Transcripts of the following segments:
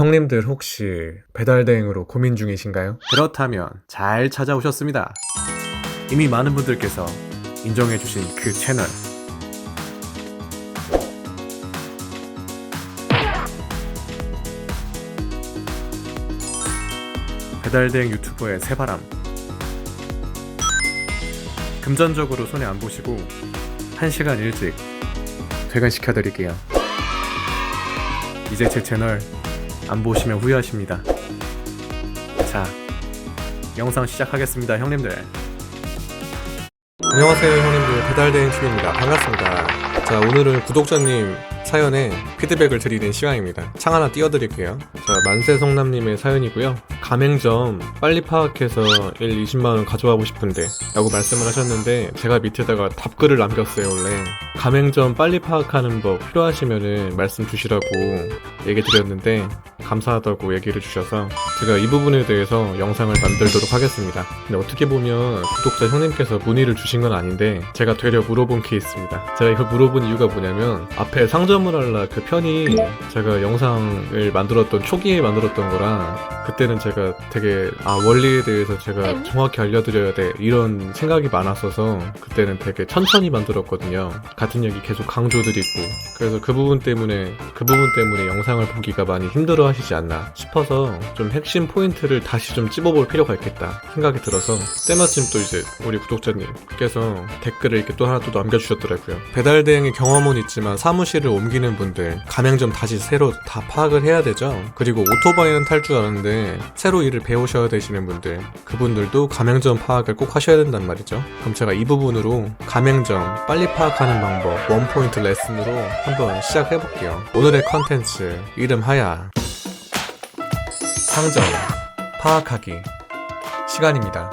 형님들 혹시 배달 대행으로 고민 중이신가요? 그렇다면 잘 찾아오셨습니다. 이미 많은 분들께서 인정해주신 그 채널. 배달 대행 유튜버의 새바람. 금전적으로 손해 안 보시고 1시간 일찍 퇴근시켜드릴게요. 이제 제 채널 안 보시면 후회하십니다. 자, 영상 시작하겠습니다, 형님들. 안녕하세요, 형님들. 배달대행 팀입니다. 반갑습니다. 자, 오늘은 구독자님 사연에 피드백을 드리는 시간입니다. 창 하나 띄워드릴게요. 자, 만세성남님의 사연이고요. 가맹점 빨리 파악해서 1, 20만원 가져가고 싶은데 라고 말씀을 하셨는데 제가 밑에다가 답글을 남겼어요, 원래. 가맹점 빨리 파악하는 법 필요하시면은 말씀 주시라고 얘기 드렸는데 감사하다고 얘기를 주셔서 제가 이 부분에 대해서 영상을 만들도록 하겠습니다. 근데 어떻게 보면 구독자 형님께서 문의를 주신 건 아닌데 제가 되려 물어본 케이스입니다. 제가 이걸 물어본 이유가 뭐냐면 앞에 상점을 할라 그 편이 제가 영상을 만들었던 초기에 만들었던 거랑 그때는 제가 되게 아 원리에 대해서 제가 정확히 알려드려야 돼 이런 생각이 많았어서 그때는 되게 천천히 만들었거든요. 같은 얘기 계속 강조드리고 그래서 그 부분 때문에 그 부분 때문에 영상을 보기가 많이 힘들어 하시지 않나 싶어서 좀 핵심 포인트를 다시 좀 찝어볼 필요가 있겠다 생각이 들어서 때마침 또 이제 우리 구독자님께서 댓글을 이렇게 또 하나 또 남겨주셨더라고요. 배달 대행의 경험은 있지만 사무실을 옮기는 분들 가맹점 다시 새로 다 파악을 해야 되죠. 그리고 오토바이는 탈 줄 아는데 새로 일을 배우셔야 되시는 분들 그분들도 가맹점 파악을 꼭 하셔야 된단 말이죠. 그럼 제가 이 부분으로 가맹점 빨리 파악하는 방법 원포인트 레슨으로 한번 시작해 볼게요. 오늘의 컨텐츠 이름 하야 상점 파악하기 시간입니다.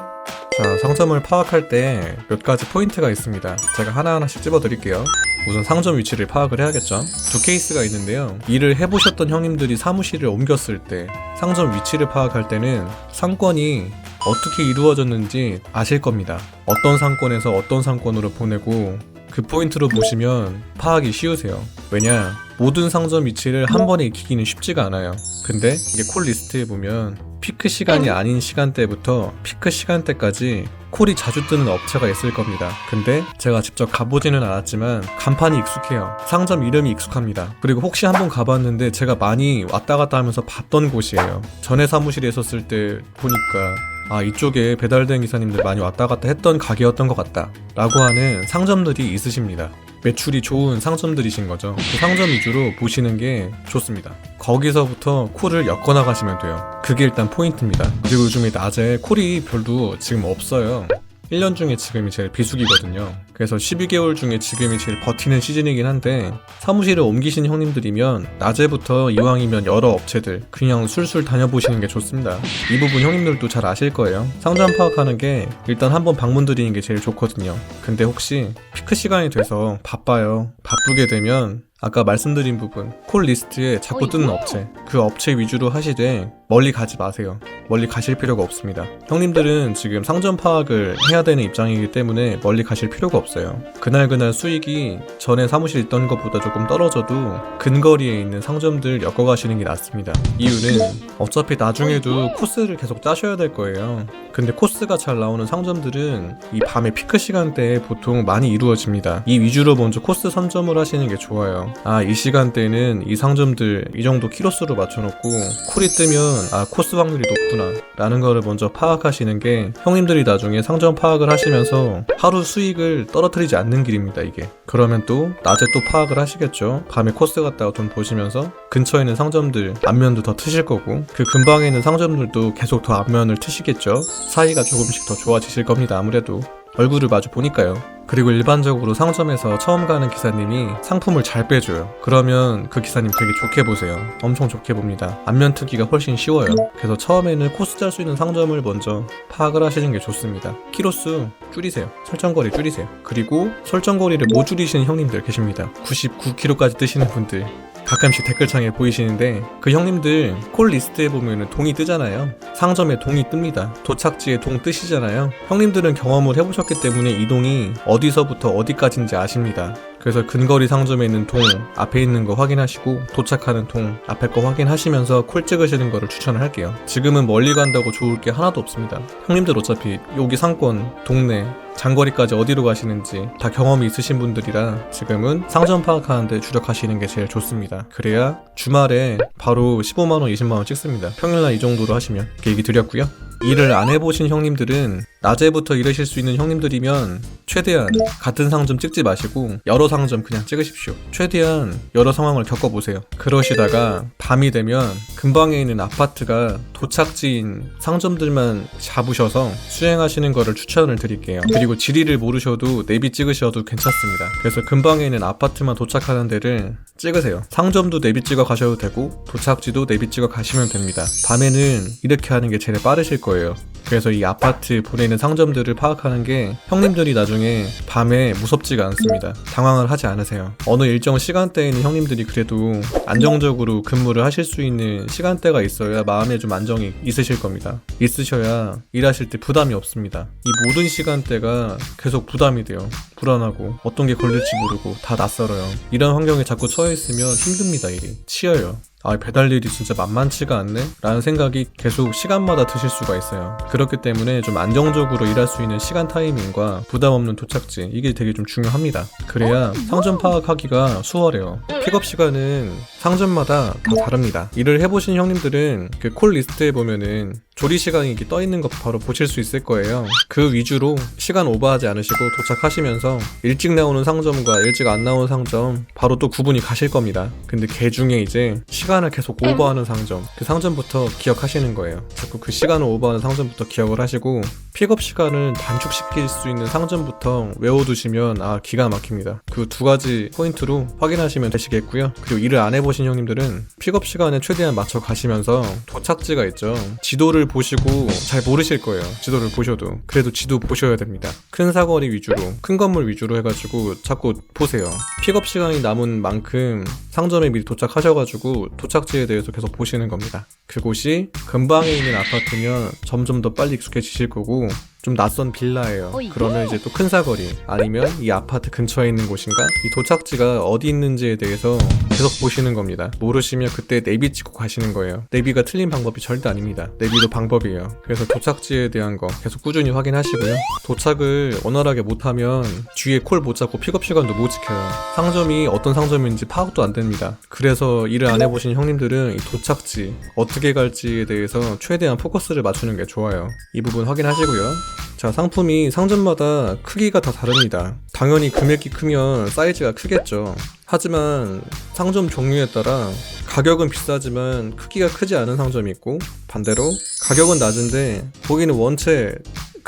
자, 상점을 파악할 때 몇 가지 포인트가 있습니다. 제가 하나하나씩 집어드릴게요. 우선 상점 위치를 파악을 해야겠죠. 두 케이스가 있는데요. 일을 해보셨던 형님들이 사무실을 옮겼을 때 상점 위치를 파악할 때는 상권이 어떻게 이루어졌는지 아실 겁니다. 어떤 상권에서 어떤 상권으로 보내고 그 포인트로 보시면 파악이 쉬우세요. 왜냐? 모든 상점 위치를 한 번에 익히기는 쉽지가 않아요. 근데 이게 콜 리스트에 보면 피크 시간이 아닌 시간대부터 피크 시간대까지 콜이 자주 뜨는 업체가 있을 겁니다. 근데 제가 직접 가보지는 않았지만 간판이 익숙해요. 상점 이름이 익숙합니다. 그리고 혹시 한번 가봤는데 제가 많이 왔다 갔다 하면서 봤던 곳이에요. 전에 사무실에 있었을 때 보니까 아 이쪽에 배달된 기사님들 많이 왔다 갔다 했던 가게였던 것 같다. 라고 하는 상점들이 있으십니다. 매출이 좋은 상점들이신 거죠. 그 상점 위주로 보시는 게 좋습니다. 거기서부터 콜을 엮어 나가시면 돼요. 그게 일단 포인트입니다. 그리고 요즘에 낮에 콜이 별로 지금 없어요. 1년 중에 지금이 제일 비수기거든요. 그래서 12개월 중에 지금이 제일 버티는 시즌이긴 한데 사무실을 옮기신 형님들이면 낮에부터 이왕이면 여러 업체들 그냥 술술 다녀보시는 게 좋습니다. 이 부분 형님들도 잘 아실 거예요. 상점 파악하는 게 일단 한번 방문 드리는 게 제일 좋거든요. 근데 혹시 피크 시간이 돼서 바빠요. 바쁘게 되면 아까 말씀드린 부분 콜 리스트에 자꾸 뜨는 업체 그 업체 위주로 하시되 멀리 가지 마세요. 멀리 가실 필요가 없습니다. 형님들은 지금 상점 파악을 해야 되는 입장이기 때문에 멀리 가실 필요가 없어요. 그날그날 수익이 전에 사무실 있던 것보다 조금 떨어져도 근거리에 있는 상점들 엮어 가시는 게 낫습니다. 이유는 어차피 나중에도 코스를 계속 짜셔야 될 거예요. 근데 코스가 잘 나오는 상점들은 이 밤에 피크 시간대에 보통 많이 이루어집니다. 이 위주로 먼저 코스 선점을 하시는 게 좋아요. 아, 이 시간대는 이 상점들 이 정도 키로수로 맞춰놓고 콜이 뜨면 아, 코스 확률이 높구나 라는 거를 먼저 파악하시는 게 형님들이 나중에 상점 파악을 하시면서 하루 수익을 떨어뜨리지 않는 길입니다, 이게. 그러면 또 낮에 또 파악을 하시겠죠. 밤에 코스 갔다가 돈 보시면서 근처에 있는 상점들 앞면도 더 트실 거고 그 근방에 있는 상점들도 계속 더 앞면을 트시겠죠. 사이가 조금씩 더 좋아지실 겁니다, 아무래도. 얼굴을 마주 보니까요. 그리고 일반적으로 상점에서 처음 가는 기사님이 상품을 잘 빼줘요. 그러면 그 기사님 되게 좋게 보세요. 엄청 좋게 봅니다. 안면 트기가 훨씬 쉬워요. 그래서 처음에는 코스 짤 수 있는 상점을 먼저 파악을 하시는 게 좋습니다. 키로수 줄이세요. 설정거리 줄이세요. 그리고 설정거리를 못 줄이시는 형님들 계십니다. 99km까지 뜨시는 분들 가끔씩 댓글창에 보이시는데 그 형님들 콜 리스트에 보면 동이 뜨잖아요. 상점에 동이 뜹니다. 도착지에 동 뜨시잖아요. 형님들은 경험을 해보셨기 때문에 이 동이 어디서부터 어디까지인지 아십니다. 그래서 근거리 상점에 있는 통 앞에 있는 거 확인하시고 도착하는 통 앞에 거 확인하시면서 콜 찍으시는 거를 추천을 할게요. 지금은 멀리 간다고 좋을 게 하나도 없습니다. 형님들 어차피 여기 상권, 동네, 장거리까지 어디로 가시는지 다 경험이 있으신 분들이라 지금은 상점 파악하는데 주력하시는 게 제일 좋습니다. 그래야 주말에 바로 15만원, 20만원 찍습니다. 평일날 이 정도로 하시면 얘기 드렸고요. 일을 안 해보신 형님들은 낮에부터 일하실 수 있는 형님들이면 최대한 같은 상점 찍지 마시고 여러 상점 그냥 찍으십시오. 최대한 여러 상황을 겪어보세요. 그러시다가 밤이 되면 근방에 있는 아파트가 도착지인 상점들만 잡으셔서 수행하시는 거를 추천을 드릴게요. 그리고 지리를 모르셔도 내비 찍으셔도 괜찮습니다. 그래서 근방에 있는 아파트만 도착하는 데를 찍으세요. 상점도 내비 찍어 가셔도 되고 도착지도 내비 찍어 가시면 됩니다. 밤에는 이렇게 하는 게 제일 빠르실 거예요. 그래서 이 아파트 보내는 상점들을 파악하는 게 형님들이 나중에 밤에 무섭지가 않습니다. 당황을 하지 않으세요. 어느 일정 시간대에는 형님들이 그래도 안정적으로 근무를 하실 수 있는 시간대가 있어야 마음에 좀 안정이 있으실 겁니다. 있으셔야 일하실 때 부담이 없습니다. 이 모든 시간대가 계속 부담이 돼요. 불안하고 어떤 게 걸릴지 모르고 다 낯설어요. 이런 환경에 자꾸 처해 있으면 힘듭니다, 일이. 치여요. 아, 배달 일이 진짜 만만치가 않네? 라는 생각이 계속 시간마다 드실 수가 있어요. 그렇기 때문에 좀 안정적으로 일할 수 있는 시간 타이밍과 부담 없는 도착지, 이게 되게 좀 중요합니다. 그래야 상점 파악하기가 수월해요. 픽업 시간은 상점마다 다 다릅니다. 일을 해보신 형님들은 그 콜 리스트에 보면은 조리 시간이 이렇게 떠 있는 거 바로 보실 수 있을 거예요. 그 위주로 시간 오버하지 않으시고 도착하시면서 일찍 나오는 상점과 일찍 안 나오는 상점 바로 또 구분이 가실 겁니다. 근데 개 중에 이제 시간을 계속 오버하는 상점, 그 상점부터 기억하시는 거예요. 자꾸 그 시간을 오버하는 상점부터 기억을 하시고 픽업 시간을 단축시킬 수 있는 상점부터 외워두시면 아 기가 막힙니다. 그 두 가지 포인트로 확인하시면 되시겠고요. 그리고 일을 안 해보신 형님들은 픽업 시간에 최대한 맞춰 가시면서 도착지가 있죠. 지도를 보시고 잘 모르실 거예요. 지도를 보셔도 그래도 지도 보셔야 됩니다. 큰 사거리 위주로 큰 건물 위주로 해가지고 자꾸 보세요. 픽업 시간이 남은 만큼 상점에 미리 도착하셔가지고 도착지에 대해서 계속 보시는 겁니다. 그곳이 근방에 있는 아파트면 점점 더 빨리 익숙해지실 거고 좀 낯선 빌라예요. 어? 그러면 이제 또 큰 사거리 아니면 이 아파트 근처에 있는 곳인가? 이 도착지가 어디 있는지에 대해서 계속 보시는 겁니다. 모르시면 그때 내비 찍고 가시는 거예요. 내비가 틀린 방법이 절대 아닙니다. 내비도 방법이에요. 그래서 도착지에 대한 거 계속 꾸준히 확인하시고요. 도착을 원활하게 못하면 뒤에 콜 못 잡고 픽업 시간도 못 지켜요. 상점이 어떤 상점인지 파악도 안 됩니다. 그래서 일을 안 해보신 형님들은 이 도착지 어떻게 갈지에 대해서 최대한 포커스를 맞추는 게 좋아요. 이 부분 확인하시고요. 자, 상품이 상점마다 크기가 다 다릅니다. 당연히 금액이 크면 사이즈가 크겠죠. 하지만 상점 종류에 따라 가격은 비싸지만 크기가 크지 않은 상점이 있고 반대로 가격은 낮은데 거기는 원체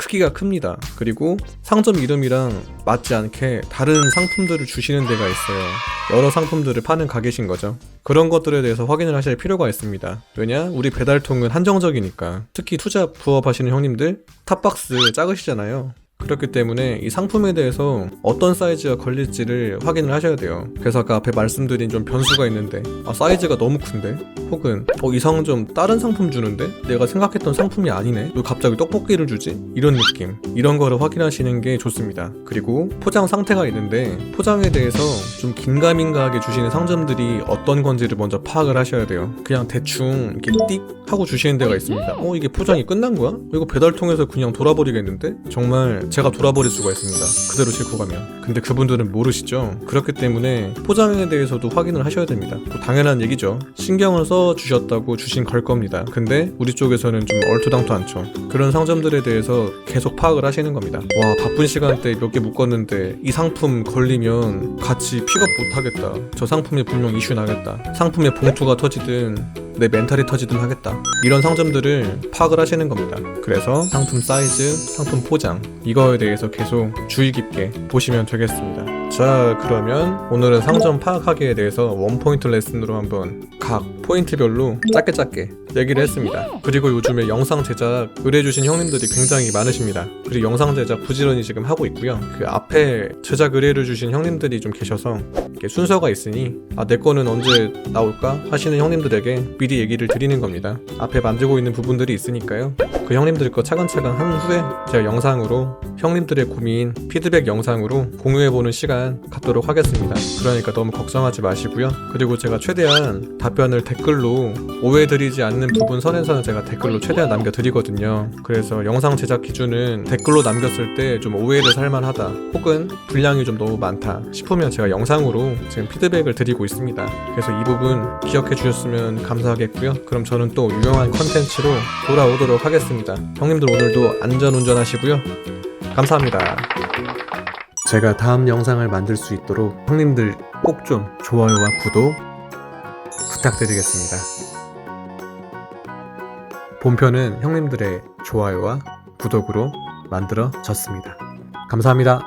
크기가 큽니다. 그리고 상점 이름이랑 맞지 않게 다른 상품들을 주시는 데가 있어요. 여러 상품들을 파는 가게신 거죠. 그런 것들에 대해서 확인을 하실 필요가 있습니다. 왜냐? 우리 배달통은 한정적이니까. 특히 투자 부업 하시는 형님들 탑박스 작으시잖아요. 그렇기 때문에 이 상품에 대해서 어떤 사이즈가 걸릴지를 확인을 하셔야 돼요. 그래서 아까 앞에 말씀드린 좀 변수가 있는데 아 사이즈가 너무 큰데 혹은 어 이상 좀 다른 상품 주는데 내가 생각했던 상품이 아니네 왜 갑자기 떡볶이를 주지? 이런 느낌 이런 거를 확인하시는 게 좋습니다. 그리고 포장 상태가 있는데 포장에 대해서 좀 긴가민가하게 주시는 상점들이 어떤 건지를 먼저 파악을 하셔야 돼요. 그냥 대충 이렇게 띡 하고 주시는 데가 있습니다. 어 이게 포장이 끝난 거야? 이거 배달통에서 그냥 돌아버리겠는데? 정말 제가 돌아버릴 수가 있습니다. 그대로 싣고 가면. 근데 그분들은 모르시죠? 그렇기 때문에 포장에 대해서도 확인을 하셔야 됩니다. 뭐 당연한 얘기죠. 신경을 써 주셨다고 주신 걸 겁니다. 근데 우리 쪽에서는 좀 얼토당토 않죠. 그런 상점들에 대해서 계속 파악을 하시는 겁니다. 와 바쁜 시간대 몇 개 묶었는데 이 상품 걸리면 같이 픽업 못 하겠다. 저 상품에 분명 이슈 나겠다. 상품에 봉투가 터지든 내 멘탈이 터지든 하겠다. 이런 상점들을 파악을 하시는 겁니다. 그래서 상품 사이즈, 상품 포장 이거에 대해서 계속 주의 깊게 보시면 되겠습니다. 자, 그러면 오늘은 상점 파악하기에 대해서 원포인트 레슨으로 한번 각 포인트별로 짧게 짧게 얘기를 했습니다. 그리고 요즘에 영상 제작 의뢰해주신 형님들이 굉장히 많으십니다. 그리고 영상 제작 부지런히 지금 하고 있고요. 그 앞에 제작 의뢰를 주신 형님들이 좀 계셔서 이렇게 순서가 있으니 아, 내 거는 언제 나올까 하시는 형님들에게 미리 얘기를 드리는 겁니다. 앞에 만들고 있는 부분들이 있으니까요. 그 형님들 거 차근차근 한 후에 제가 영상으로 형님들의 고민 피드백 영상으로 공유해보는 시간 갖도록 하겠습니다. 그러니까 너무 걱정하지 마시고요. 그리고 제가 최대한 답변을 댓글로 오해드리지 않는 부분 선에서는 제가 댓글로 최대한 남겨드리거든요. 그래서 영상 제작 기준은 댓글로 남겼을 때 좀 오해를 살만하다 혹은 분량이 좀 너무 많다 싶으면 제가 영상으로 지금 피드백을 드리고 있습니다. 그래서 이 부분 기억해 주셨으면 감사하겠고요. 그럼 저는 또 유용한 컨텐츠로 돌아오도록 하겠습니다. 형님들 오늘도 안전 운전하시고요. 감사합니다. 제가 다음 영상을 만들 수 있도록 형님들 꼭 좀 좋아요와 구독 부탁드리겠습니다. 본편은 형님들의 좋아요와 구독으로 만들어졌습니다. 감사합니다.